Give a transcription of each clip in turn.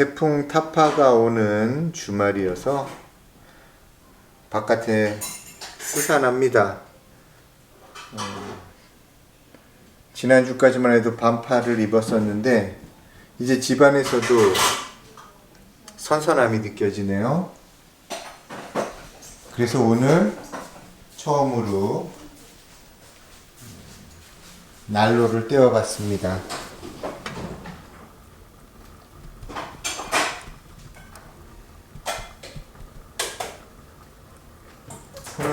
자, 태풍 타파가 오는 주말이어서 바깥에 스산합니다. 어, 지난주까지만 해도 반팔을 입었었는데 이제 집안에서도 선선함이 느껴지네요. 그래서 오늘 처음으로 난로를 떼어봤습니다.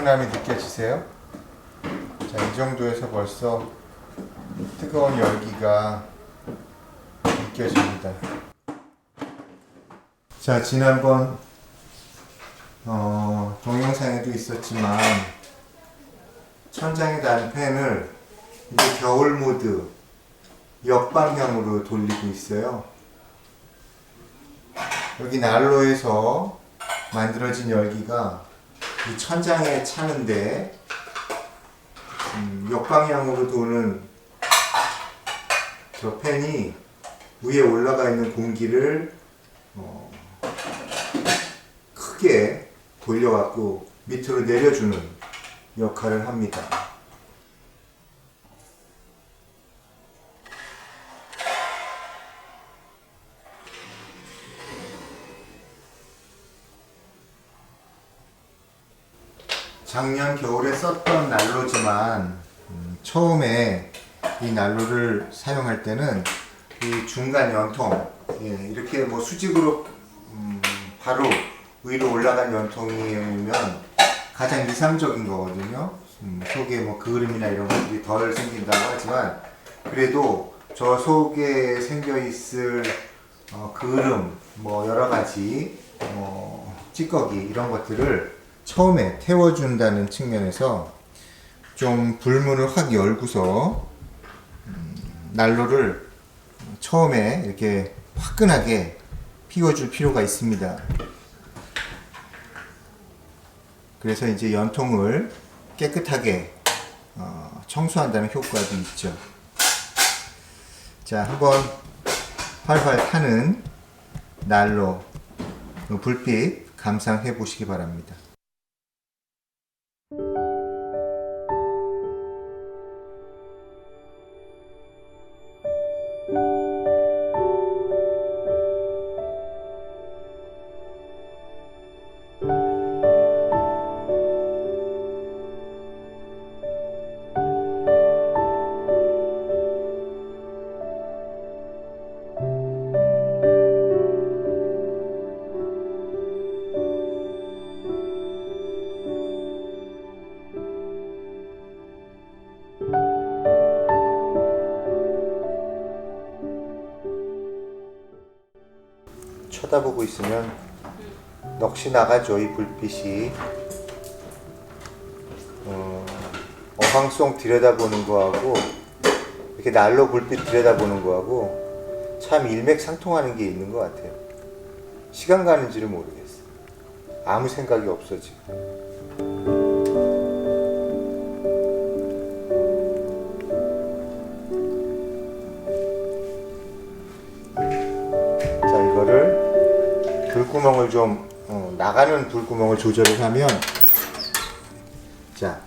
훈훈함이 느껴지세요? 자, 이 정도에서 벌써 뜨거운 열기가 느껴집니다. 자, 지난번 어, 동영상에도 있었지만 천장에 단 팬을 이제 겨울 모드 역방향으로 돌리고 있어요. 여기 난로에서 만들어진 열기가 이 천장에 차는데 음, 역방향으로 도는 저 팬이 위에 올라가 있는 공기를 어, 크게 돌려갖고 밑으로 내려주는 역할을 합니다. 작년 겨울에 썼던 난로지만 음, 처음에 이 난로를 사용할 때는 이 중간 연통 예, 이렇게 뭐 수직으로 음, 바로 위로 올라간 연통이면 가장 이상적인 거거든요. 음, 속에 뭐 그을음이나 이런 것들이 덜 생긴다고 하지만 그래도 저 속에 생겨 있을 어, 그을음 뭐 여러 가지 뭐 찌꺼기 이런 것들을 처음에 태워준다는 측면에서 좀 불문을 확 열고서 음, 난로를 처음에 이렇게 화끈하게 피워줄 필요가 있습니다. 그래서 이제 연통을 깨끗하게 어, 청소한다는 효과도 있죠. 자, 한번 활활 타는 난로 그 불빛 감상해 보시기 바랍니다. you 쳐다보고 있으면 넋이 나가죠 이 불빛이. 어, 어항송 들여다보는 거하고 이렇게 난로 불빛 들여다보는 거하고 참 일맥상통하는 게 있는 것 같아요. 시간 가는 줄을 모르겠어 아무 생각이 없어 지금 좀 어, 나가는 불구멍을 조절을 하면 자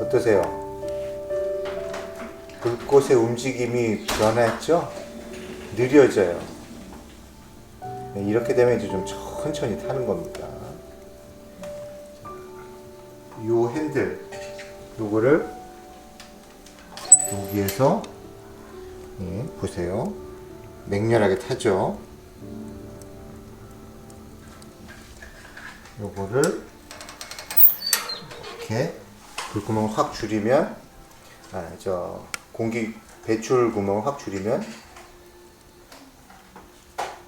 어떠세요? 불꽃의 움직임이 변했죠? 느려져요. 네, 이렇게 되면 이제 좀 천천히 타는 겁니다. 요 핸들 요거를 여기에서 예, 보세요. 맹렬하게 타죠. 요거를 이렇게 불구멍을 확 줄이면 아, 저 공기 배출 구멍을 확 줄이면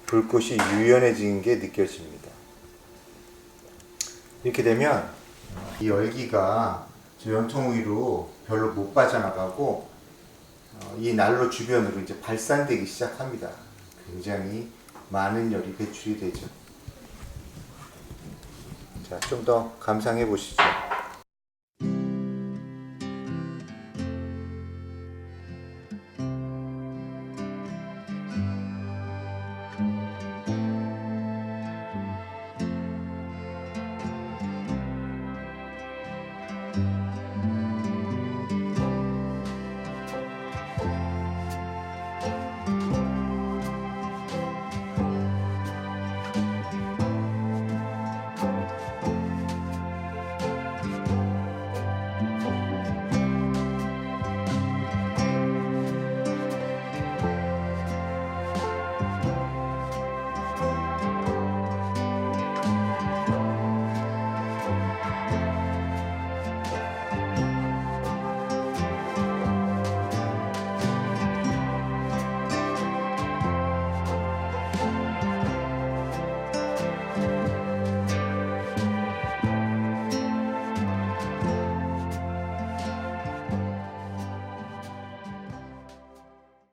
불꽃이 유연해지는 게 느껴집니다. 이렇게 되면 이 열기가 저 연통 위로 별로 못 빠져나가고 어, 이 난로 주변으로 이제 발산되기 시작합니다. 굉장히 많은 열이 배출이 되죠. 자, 좀더 감상해 보시죠.